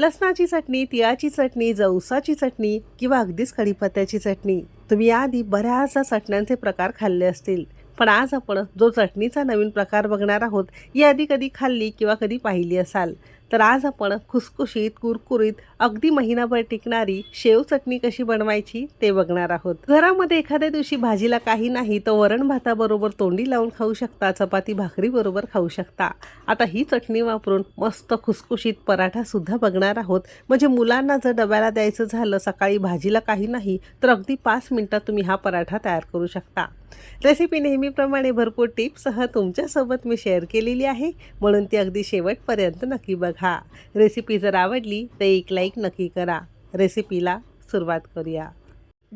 लसणाची चटणी तिळाची चटणी जवसाची चटणी किंवा अगदीच कढीपत्त्याची चटणी. तुम्ही याआधी बऱ्याचशा चटण्यांचे प्रकार खाल्ले असतील. पण आज आपण जो चटणीचा नवीन प्रकार बघणार आहोत ही आधी कधी खाल्ली किंवा कधी पाहिली असाल. तर आज आपण खुसखुशीत कुरकुरीत अगदी महिनाभर टिकणारी शेव चटणी कशी बनवायची ते बघणार आहोत. घरामध्ये एखाद्या दिवशी भाजीला काही नाही तर वरण भाताबरोबर तोंडी लावून खाऊ शकता चपाती भाकरी बरोबर खाऊ शकता. आता ही चटणी वापरून मस्त खुसखुशीत पराठा सुद्धा बघणार आहोत. म्हणजे मुलांना जर डब्याला द्यायचं झालं सकाळी भाजीला काही नाही तर अगदी पाच मिनिटात तुम्ही हा पराठा तयार करू शकता. रेसिपी नेहमीप्रमाणे भरपूर टिप्ससह तुमच्यासोबत मी शेअर केलेली आहे. म्हणून ती अगदी शेवटपर्यंत नक्की बघा. रेसिपी जर आवडली तर एक लाईक नक्की करा. रेसिपीला सुरुवात करूया.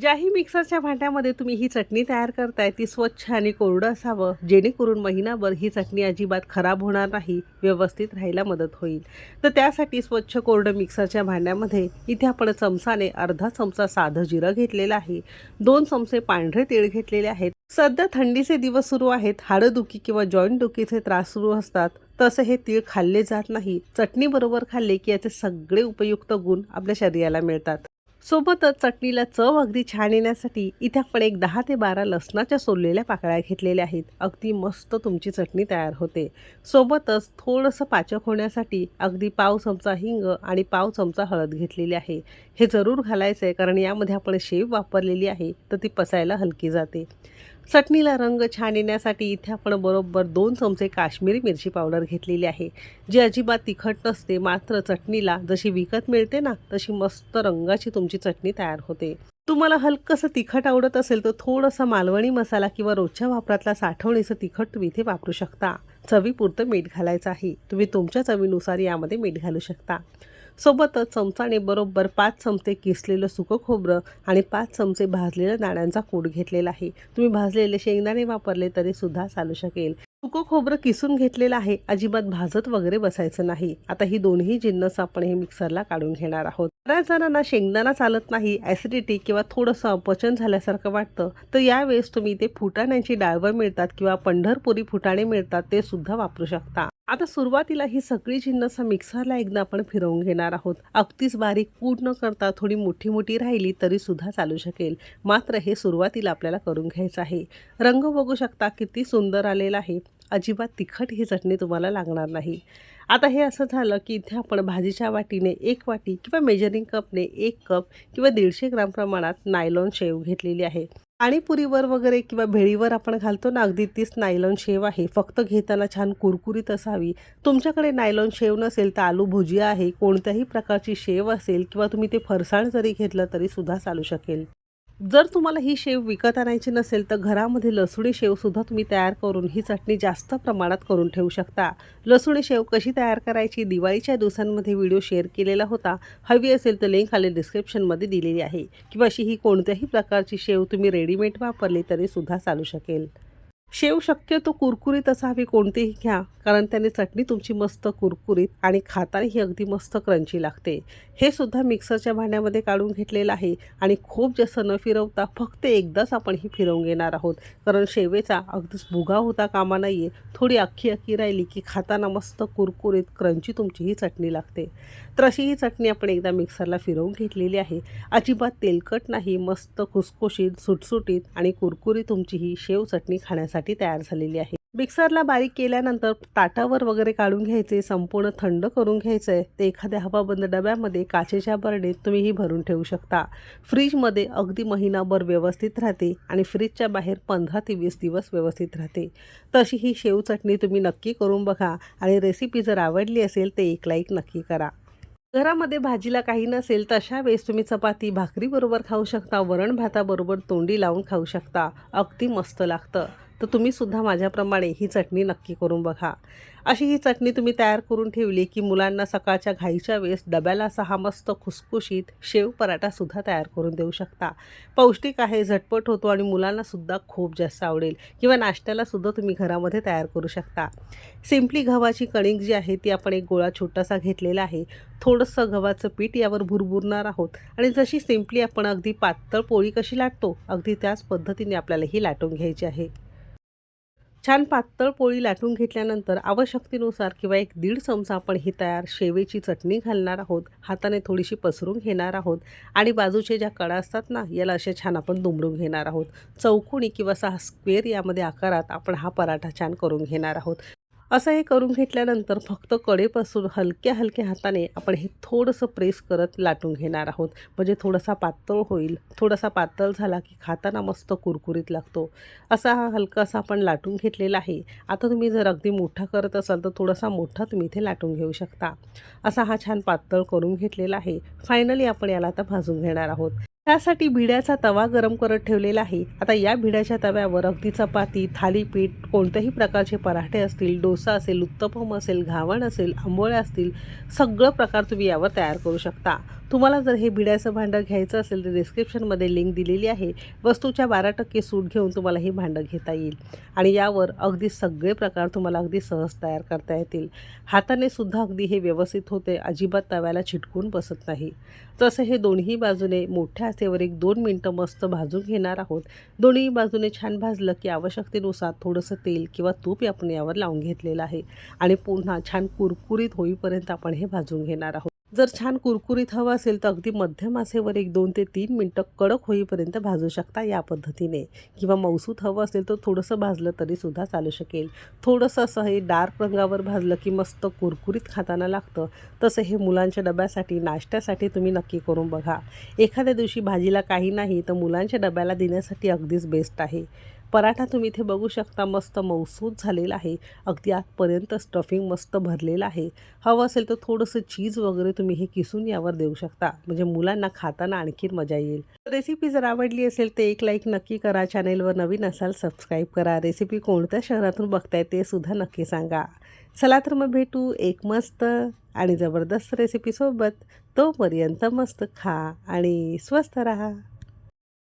ज्याही मिक्सरच्या भांड्यामध्ये तुम्ही ही चटणी तयार करताय ती स्वच्छ आणि कोरडं असावं. जेणेकरून महिनाभर ही चटणी अजिबात खराब होणार नाही व्यवस्थित राहायला मदत होईल. तर त्यासाठी स्वच्छ कोरडं मिक्सरच्या भांड्यामध्ये इथे आपण चमचाने अर्धा चमचा साधं जिरं घेतलेलं आहे. दोन चमचे पांढरे तीळ घेतलेले आहेत. सध्या थंडीचे दिवस सुरू आहेत. हाडंदुखी किंवा जॉईंट दुखीचे त्रास सुरू असतात. तसं हे तीळ खाल्ले जात नाही. चटणीबरोबर खाल्ले की याचे सगळे उपयुक्त गुण आपल्या शरीराला मिळतात. सोबतच चटणीला चव अगदी छान येण्यासाठी इथे आपण एक दहा ते बारा लसणाच्या सोललेल्या पाकळ्या घेतलेल्या आहेत. अगदी मस्त तुमची चटणी तयार होते. सोबतच थोडंसं पाचक होण्यासाठी अगदी पाव चमचा हिंग आणि पाव चमचा हळद घेतलेली आहे. हे जरूर घालायचं आहे कारण यामध्ये आपण शेव वापरलेली आहे तर ती पचायला हलकी जाते. चटणीला रंग छान येण्यासाठी इथे आपण बरोबर दोन चमचे काश्मीरी मिरची पावडर घेतलेली आहे. जी अजिबात तिखट नसते मात्र चटणीला जशी विकत मिळते ना तशी मस्त रंगाची तुमची चटणी तयार होते. तुम्हाला हलकंसं तिखट आवडत असेल तर थोडंसं मालवणी मसाला किंवा रोजच्या वापरातला साठवणीचं तिखट तुम्ही इथे वापरू शकता. चवीपुरतं मीठ घालायचं आहे. तुम्ही तुमच्या चवीनुसार यामध्ये मीठ घालू शकता. सोबतच चमचाने बरोबर पाच चमचे किसलेलं सुकं खोबरं आणि पाच चमचे भाजलेल्या दाण्यांचा कूट घेतलेला आहे. तुम्ही भाजलेले शेंगदाणे वापरले तरी सुद्धा चालू शकेल. सुकं खोबरं किसून घेतलेलं आहे. अजिबात भाजत वगैरे बसायचं नाही. आता ही दोन्ही जिन्नस आपण हे मिक्सरला काढून घेणार आहोत. बऱ्याच जणांना शेंगदाणा चालत नाही ॲसिडिटी किंवा थोडंसं अपचन झाल्यासारखं वाटतं. तर यावेळेस तुम्ही ते फुटाण्यांची डाळवं मिळतात किंवा पंढरपुरी फुटाणे मिळतात ते सुद्धा वापरू शकता. आता सुरुवातीला ही सगळी जिन्नस मिक्सरला एकदा आपण फिरवून घेणार आहोत. अगदीच बारीक पूड न करता थोडी मोठी मोठी राहिली तरी सुद्धा चालू शकेल. मात्र हे सुरुवातीला आपल्याला करून घ्यायचं आहे. रंग बघू शकता किती सुंदर आलेला आहे. अजिबात तिखट ही चटणी तुम्हाला लागणार नाही. आता हे असं झालं की इथे आपण भाजीच्या वाटीने एक वाटी किंवा मेजरिंग कपने एक कप किंवा दीडशे ग्राम प्रमाणात नायलॉन शेव घेतलेली आहे. पाणीपुरीवर वगैरे किंवा भेळीवर आपण घालतो ना अगदी तीच नायलॉन शेव आहे. फक्त घेताना छान कुरकुरीत असावी. तुमच्याकडे नायलॉन शेव नसेल तर आलू भुजिया आहे कोणत्याही प्रकारची शेव असेल किंवा तुम्ही ते फरसाण जरी घेतलं तरी सुद्धा चालू शकेल. जर तुम्हाला ही शेव विकत आणायची नसेल तर घरामध्ये लसुणी शेवसुद्धा तुम्ही तयार करून ही चटणी जास्त प्रमाणात करून ठेवू शकता. लसुणी शेव कशी तयार करायची? दिवाळीच्या दिवसांमध्ये व्हिडिओ शेअर केलेला होता. हवी असेल तर लिंक खाली डिस्क्रिप्शनमध्ये दिलेली आहे. किंवा अशी ही कोणत्याही प्रकारची शेव तुम्ही रेडीमेड वापरली तरी सुद्धा चालू शकेल. शेव शक्यतो कुरकुरीत असावी कोणतीही घ्या कारण त्याने चटणी तुमची मस्त कुरकुरीत आणि खातानाही अगदी मस्त क्रंची लागते. हे सुद्धा मिक्सरच्या भांड्यामध्ये काढून घेतलेलं आहे आणि खूप जास्त न फिरवता फक्त एकदाच आपण ही फिरवून घेणार आहोत. कारण शेवेचा अगदीच भुगा होता कामा नाही आहे थोडी अख्खी अख्खी राहिली की खाताना मस्त कुरकुरीत क्रंची तुमची ही चटणी लागते. तर अशी ही चटणी आपण एकदा मिक्सरला फिरवून घेतलेली आहे. अजिबात तेलकट नाही मस्त खुसखुशीत सुटसुटीत आणि कुरकुरी तुमची ही शेव चटणी खाण्यासाठी. तयार झालेली आहे. मिक्सरला बारीक केल्यानंतर ताटावर वगैरे काढून घ्यायचे संपूर्ण थंड करून घ्यायचं. आहे ते एखाद्या हवाबंद डब्यामध्ये काचेच्या बरणीत तुम्हीही भरून ठेवू शकता. फ्रीजमध्ये अगदी महिनाभर व्यवस्थित राहते आणि फ्रीजच्या बाहेर पंधरा ते वीस दिवस व्यवस्थित राहते. तशी ही शेव चटणी तुम्ही नक्की करून बघा आणि रेसिपी जर आवडली असेल तर एक लाईक नक्की करा. घरामध्ये भाजीला काही नसेल तर अशा वेळेस तुम्ही चपाती भाकरीबरोबर खाऊ शकता वरण भाताबरोबर तोंडी लावून खाऊ शकता. अगदी मस्त लागतं. तर तुम्ही सुद्धा माझ्याप्रमाणे ही चटणी नक्की करून बघा. अशी ही चटणी तुम्ही तयार करून ठेवली की मुलांना सकाळच्या घाईच्या वेळेस डब्याला असा हा मस्त खुसखुशीत शेव पराठासुद्धा तयार करून देऊ शकता. पौष्टिक आहे झटपट होतो आणि मुलांनासुद्धा खूप जास्त आवडेल किंवा नाश्त्यालासुद्धा तुम्ही घरामध्ये तयार करू शकता. सिम्पली गव्हाची कणिक जी आहे ती आपण एक गोळा छोटासा घेतलेला आहे. थोडंसं गव्हाचं पीठ यावर भुरभुरणार आहोत आणि जशी सिम्पली आपण अगदी पातळ पोळी कशी लाटतो अगदी त्याच पद्धतीने आपल्याला ही लाटून घ्यायची आहे. छान पातळ पोळी लाटून घेतल्यानंतर आवश्यकतेनुसार किंवा एक दीड चमचा आपण ही तयार शेवेची चटणी घालणार आहोत. हाताने थोडीशी पसरून घेणार आहोत. आणि बाजूचे ज्या कडा असतात ना याला असे छान आपण दुमडून घेणार आहोत. चौकोनी किंवा सहा स्क्वेअर यामध्ये आकारात आपण हा पराठा छान करून घेणार आहोत. असं हे करून घेतल्यानंतर फक्त कडेपासून हलक्या हलक्या हाताने आपण हे थोडंसं प्रेस करत लाटून घेणार आहोत. म्हणजे थोडासा पातळ होईल. थोडासा पातळ झाला की खाताना मस्त कुरकुरीत लागतो. असा हा हलकासा आपण लाटून घेतलेला आहे. आता तुम्ही जर अगदी मोठा करत असाल तर थोडासा मोठा तुम्ही इथे लाटून घेऊ शकता. असा हा छान पातळ करून घेतलेला आहे. फायनली आपण याला आता भाजून घेणार आहोत. त्यासाठी भिड्याचा तवा गरम करत ठेवलेला आहे. आता या भिड्याच्या तव्यावर अगदी चपाती थालीपीठ कोणत्याही प्रकारचे पराठे असतील डोसा असेल उत्तपम असेल घावण असेल आंबोळ्या असतील सगळं प्रकार तुम्ही यावर तयार करू शकता. तुम्हाला जर हे भिड्याचं भांडं घ्यायचं असेल तर डिस्क्रिप्शनमध्ये लिंक दिलेली आहे. वस्तूच्या बारा टक्के सूट घेऊन तुम्हाला हे भांडं घेता येईल. आणि यावर अगदी सगळे प्रकार तुम्हाला अगदी सहज तयार करता येतील. हाताने सुद्धा अगदी हे व्यवस्थित होते. अजिबात तव्याला चिटकून बसत नाही. तसं हे दोन्ही बाजूने मोठ्या आचेवर एक दोन मिनटं मस्त भाजून घेणार आहोत. दोन्ही बाजूने छान भाजलं की आवश्यकतेनुसार थोडंसं तेल किंवा तूप आपण यावर लावून घेतलेलं आहे. आणि पुन्हा छान कुरकुरीत होईपर्यंत आपण हे भाजून घेणार आहोत. जर छान कुरकुरीत हवं असेल तर अगदी मध्यम आचेवर एक दोन ते तीन मिनटं कडक होईपर्यंत भाजू शकता या पद्धतीने. किंवा मौसूत हवं असेल तर थोडंसं भाजलं तरीसुद्धा चालू शकेल. थोडंसं असं हे डार्क रंगावर भाजलं की मस्त कुरकुरीत खाताना लागतं. तसं हे मुलांच्या डब्यासाठी नाश्त्यासाठी तुम्ही नक्की करून बघा. एखाद्या दिवशी भाजीला काही नाही तर मुलांच्या डब्याला देण्यासाठी अगदीच बेस्ट आहे. पराठा तुम्ही इथे बघू शकता मस्त मौसूद झालेला आहे. अगदी आतपर्यंत स्टफिंग मस्त भरलेलं आहे. हवं असेल तर थोडंसं चीज वगैरे तुम्ही हे किसून यावर देऊ शकता. म्हणजे मुलांना खाताना आणखी मजा येईल. रेसिपी जर आवडली असेल तर एक लाईक नक्की करा. चॅनेलवर नवीन असाल सबस्क्राईब करा. रेसिपी कोणत्या शहरातून बघताय ते सुद्धा नक्की सांगा. चला तर मग भेटू एक मस्त आणि जबरदस्त रेसिपीसोबत तोपर्यंत मस्त खा आणि स्वस्त राहा.